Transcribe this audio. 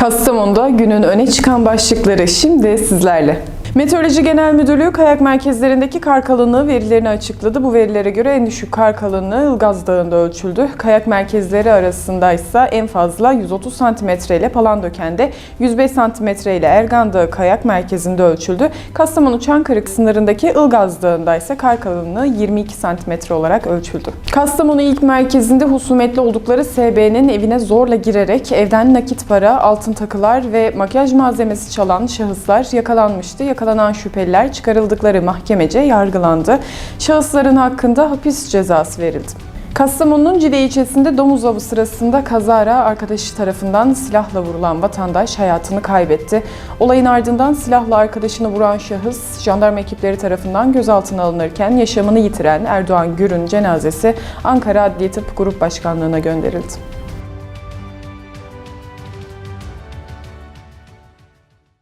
Kastamonu'da günün öne çıkan başlıkları şimdi sizlerle. Meteoroloji Genel Müdürlüğü kayak merkezlerindeki kar kalınlığı verilerini açıkladı. Bu verilere göre en düşük kar kalınlığı Ilgaz Dağı'nda ölçüldü. Kayak merkezleri arasında ise en fazla 130 cm ile Palandöken'de, 105 cm ile Ergan Dağı Kayak Merkezi'nde ölçüldü. Kastamonu Çankırık sınırındaki Ilgaz Dağı'nda ise kar kalınlığı 22 cm olarak ölçüldü. Kastamonu ilk merkezinde husumetli oldukları SB'nin evine zorla girerek evden nakit para, altın takılar ve makyaj malzemesi çalan şahıslar yakalanmıştı. Yakalanan şüpheliler çıkarıldıkları mahkemece yargılandı. Şahısların hakkında hapis cezası verildi. Kastamonu'nun Cide ilçesinde domuz avı sırasında kazara arkadaşı tarafından silahla vurulan vatandaş hayatını kaybetti. Olayın ardından silahla arkadaşını vuran şahıs jandarma ekipleri tarafından gözaltına alınırken yaşamını yitiren Erdoğan Gür'ün cenazesi Ankara Adliye Tıp Grup Başkanlığı'na gönderildi.